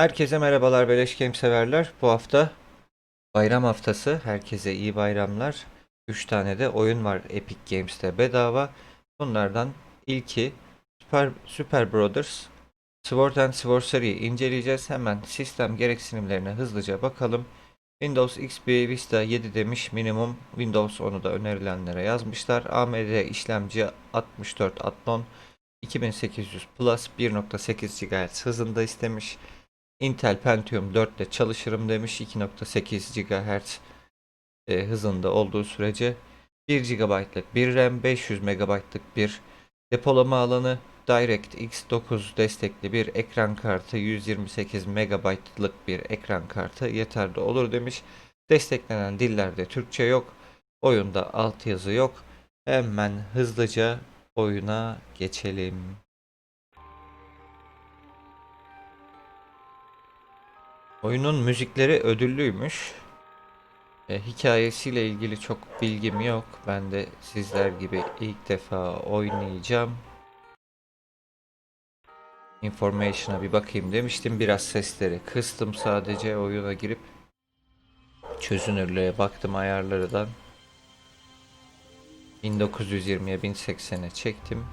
Herkese merhabalar Beleş Game severler. Bu hafta bayram haftası. Herkese iyi bayramlar. 3 tane de oyun var Epic Games'te bedava. Bunlardan ilki Super, Super Brothers Sword and Sorcery'i inceleyeceğiz. Hemen sistem gereksinimlerine hızlıca bakalım. Windows XP Vista 7 demiş minimum. Windows 10'u da önerilenlere yazmışlar. AMD işlemci 64 Athlon 2800 Plus 1.8 GHz hızında istemiş. Intel Pentium 4 ile çalışırım demiş. 2.8 GHz e, hızında olduğu sürece 1 GB'lık bir RAM, 500 MB'lık bir depolama alanı, DirectX 9 destekli bir ekran kartı, 128 MB'lık bir ekran kartı yeterli olur demiş. Desteklenen dillerde Türkçe yok. Oyunda altyazı yok. Hemen hızlıca oyuna geçelim. Oyunun müzikleri ödüllüymüş. E, hikayesiyle ilgili çok bilgim yok. Ben de sizler gibi ilk defa oynayacağım. Information'a bir bakayım demiştim. Biraz sesleri kıstım sadece oyuna girip çözünürlüğe baktım ayarlardan. 1920'ye 1080'e çektim.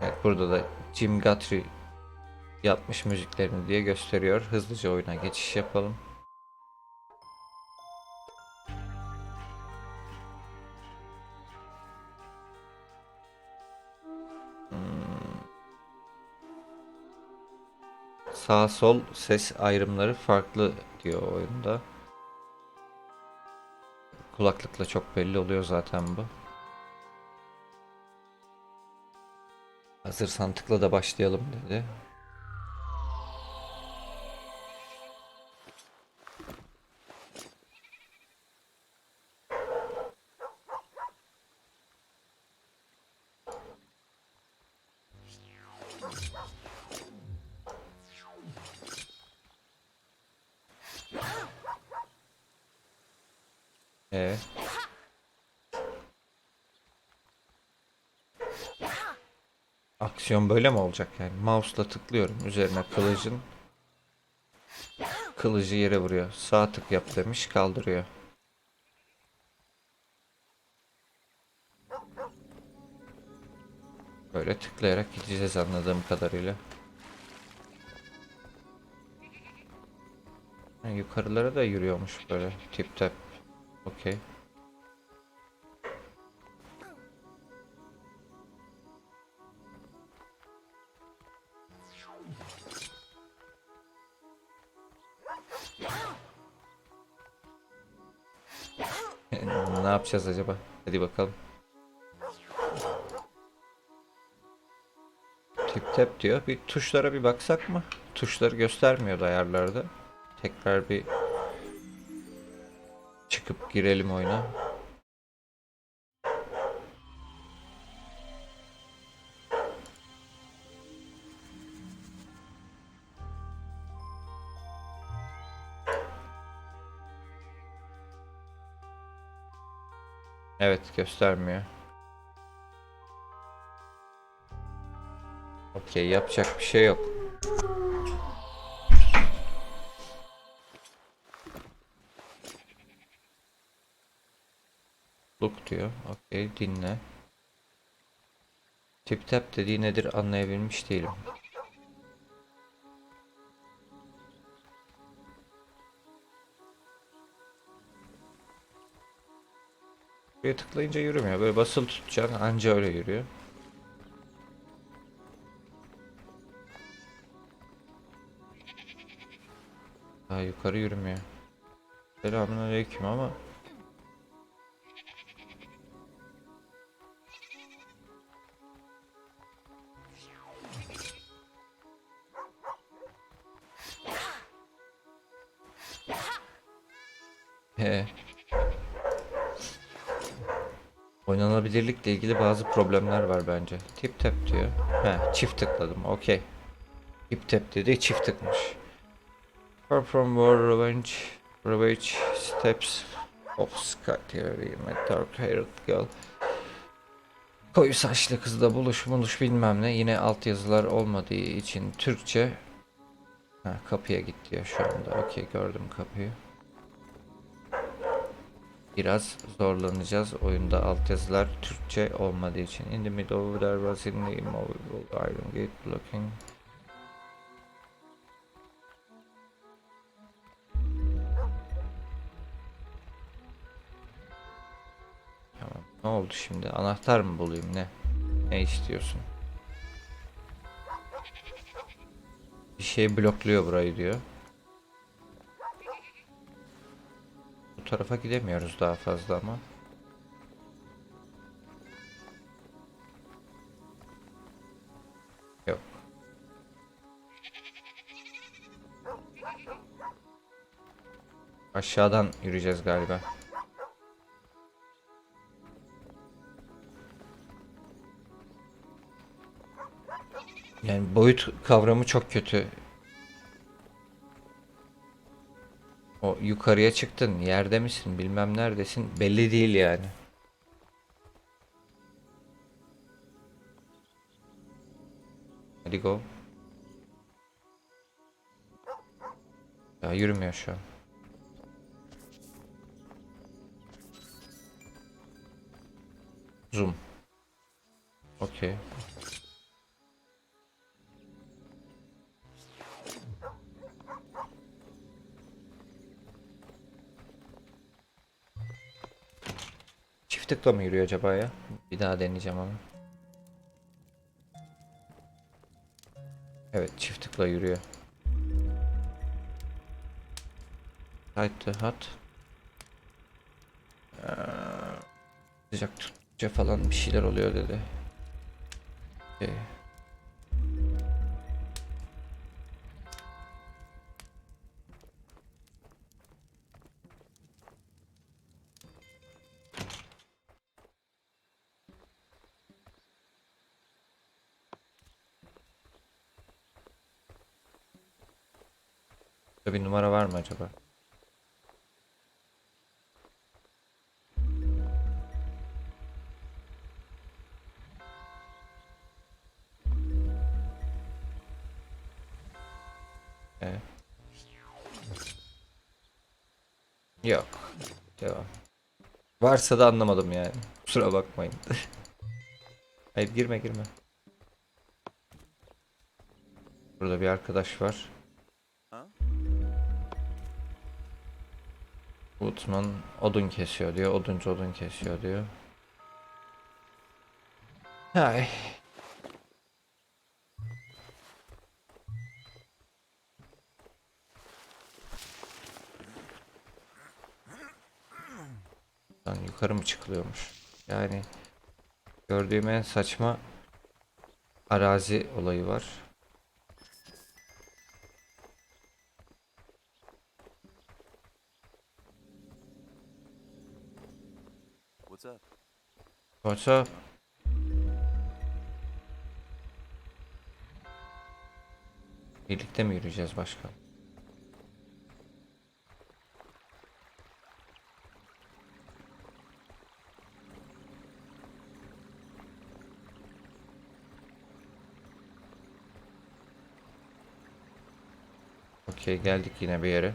Evet burada da Jim Guthrie yapmış müziklerini diye gösteriyor. Hızlıca oyuna geçiş yapalım. Hmm. Sağ sol ses ayrımları farklı diyor oyunda. Kulaklıkla çok belli oluyor zaten bu. Hazırsan tıkla da başlayalım dedi. Evet. Aksiyon böyle mi olacak yani? Mouse'la tıklıyorum üzerine kılıcın. Kılıcı yere vuruyor. Sağ tık yap demiş kaldırıyor. Böyle tıklayarak gideceğiz anladığım kadarıyla. Yukarılara da yürüyormuş böyle tip tap. Okey. ne yapacağız acaba? Hadi bakalım. Tip tap diyor. Bir tuşlara bir baksak mı? Tuşları göstermiyordu ayarlarda. Tekrar bir çıkıp girelim oyuna. Evet göstermiyor. Okey yapacak bir şey yok. Diyor. Okey dinle. Tip tap dediği nedir anlayabilmiş değilim. Buraya tıklayınca yürümüyor. Böyle basılı tutacaksın anca öyle yürüyor. Daha yukarı yürümüyor. Selamünaleyküm ama Oynanabilirlikle ilgili bazı problemler var bence. Tip tap diyor. He, çift tıkladım. Okey. Tip tap dedi, çift tıkmış. From war, revenge, revenge, steps of Sky TV, met dark haired girl. Koyu saçlı kızla buluş buluş bilmem ne. Yine altyazılar olmadığı için Türkçe Ha, kapıya git diyor şu anda. Okey gördüm kapıyı. Biraz zorlanacağız. Oyunda altyazılar Türkçe olmadığı için. In the middle there was in the immovable iron gate blocking. Tamam. Ne oldu şimdi? Anahtar mı bulayım ne? Ne istiyorsun? Bir şey blokluyor burayı diyor. Tarafa gidemiyoruz daha fazla ama. Yok. Aşağıdan yürüyeceğiz galiba. Yani boyut kavramı çok kötü. O yukarıya çıktın, yerde misin, bilmem neredesin belli değil yani. Hadi go. Ya yürümüyor şu an. Zoom. Okey. Çift tıkla mı yürüyor acaba ya? Bir daha deneyeceğim ama. Evet çift tıkla yürüyor. Side the hut. Ee, Sıcak tutunca falan bir şeyler oluyor dedi. Okey. Burada bir numara var mı acaba? Evet. Yok. Devam. Varsa da anlamadım yani. Kusura bakmayın. Hayır girme girme. Burada bir arkadaş var. Woodman odun kesiyor diyor. Oduncu odun kesiyor diyor. Ay. Lan yukarı mı çıkılıyormuş? Yani gördüğüm en saçma arazi olayı var. What's up? What's up? Birlikte mi yürüyeceğiz başka? Okey geldik yine bir yere.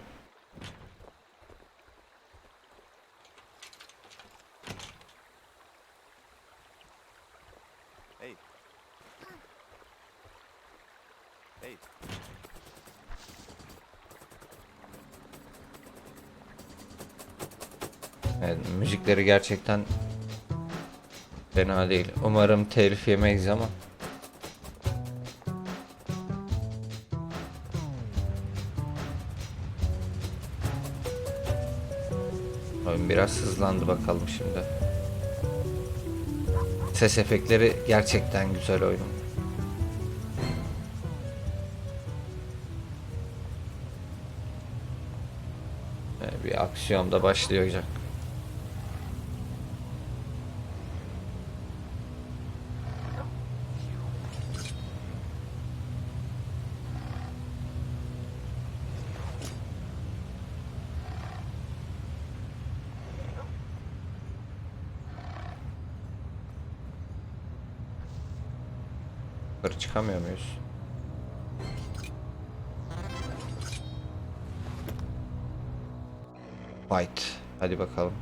Müzikleri gerçekten fena değil. Umarım telif yemeyiz ama. Oyun biraz hızlandı bakalım şimdi. Ses efektleri gerçekten güzel oyunun. Ee, Bir aksiyon da başlayacak. yukarı çıkamıyor muyuz? Fight. Hadi bakalım.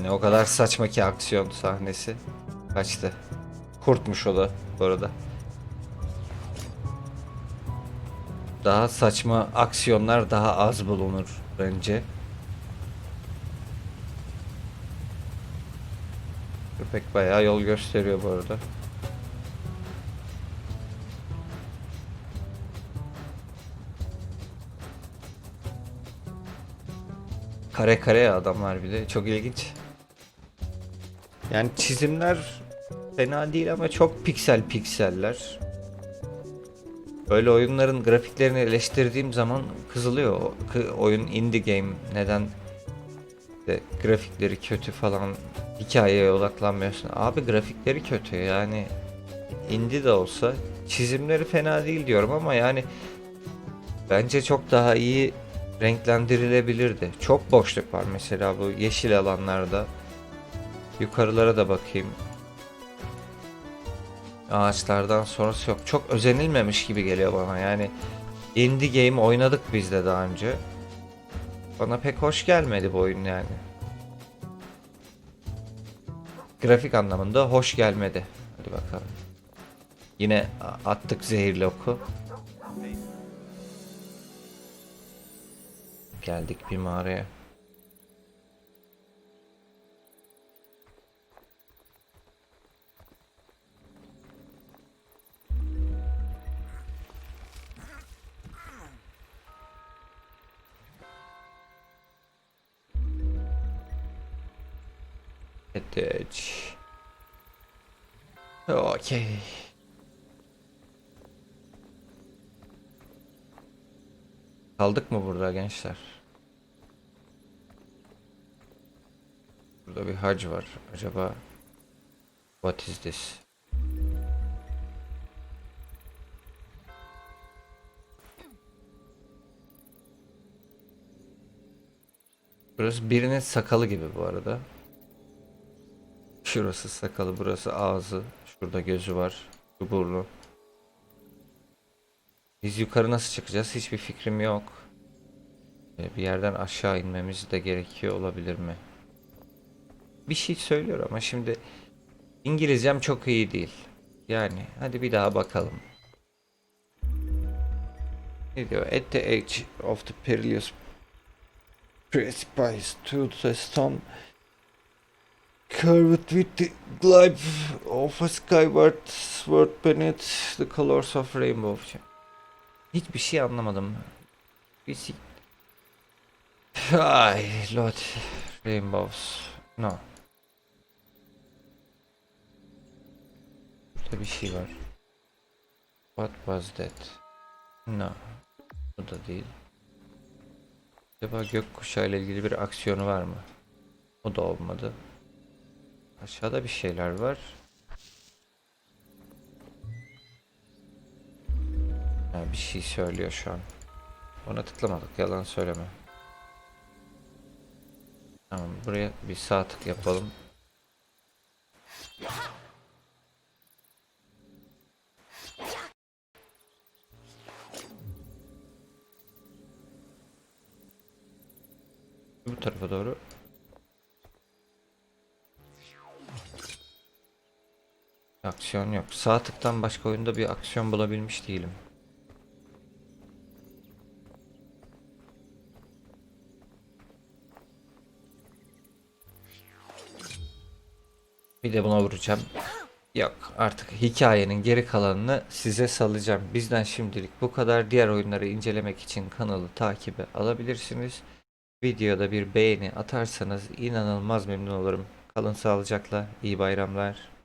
Yani o kadar saçma ki aksiyon sahnesi. Kaçtı. Kurtmuş o da bu arada. Daha saçma aksiyonlar daha az bulunur bence. Köpek bayağı yol gösteriyor bu arada. Kare kare adamlar bir de çok ilginç. Yani çizimler fena değil ama çok piksel pikseller. Böyle oyunların grafiklerini eleştirdiğim zaman kızılıyor. Oyun indie game neden de grafikleri kötü falan hikayeye odaklanmıyorsun. Abi grafikleri kötü yani indie de olsa çizimleri fena değil diyorum ama yani bence çok daha iyi renklendirilebilirdi. Çok boşluk var mesela bu yeşil alanlarda. Yukarılara da bakayım. Ağaçlardan sonrası yok. Çok özenilmemiş gibi geliyor bana. Yani indie game oynadık biz de daha önce. Bana pek hoş gelmedi bu oyun yani. Grafik anlamında hoş gelmedi. Hadi bakalım. Yine attık zehirli oku. Geldik bir mağaraya. Edge. Okey. Kaldık mı burada gençler? Burada bir hac var. Acaba what is this? Burası birinin sakalı gibi bu arada. Şurası sakalı, burası ağzı. Şurada gözü var. Şu burnu. Biz yukarı nasıl çıkacağız? Hiçbir fikrim yok. Ee, Bir yerden aşağı inmemiz de gerekiyor olabilir mi? Bir şey söylüyor ama şimdi İngilizcem çok iyi değil. Yani hadi bir daha bakalım. Ne diyor? At the edge of the perilous precipice to the stone curved with the glide of a skyward sword beneath the colors of rainbow. Hiçbir şey anlamadım. Bir şey... Ay lord rainbows. No. Burada bir şey var. What was that? No. Bu da değil. Acaba gökkuşağı ile ilgili bir aksiyonu var mı? O da olmadı. Aşağıda bir şeyler var. Ha, bir şey söylüyor şu an. Ona tıklamadık yalan söyleme. Tamam buraya bir sağ tık yapalım. Aksiyon yok. Sağ tıktan başka oyunda bir aksiyon bulabilmiş değilim. Bir de buna vuracağım. Yok artık hikayenin geri kalanını size salacağım. Bizden şimdilik bu kadar. Diğer oyunları incelemek için kanalı takibe alabilirsiniz. Videoda bir beğeni atarsanız inanılmaz memnun olurum. Kalın sağlıcakla. iyi bayramlar.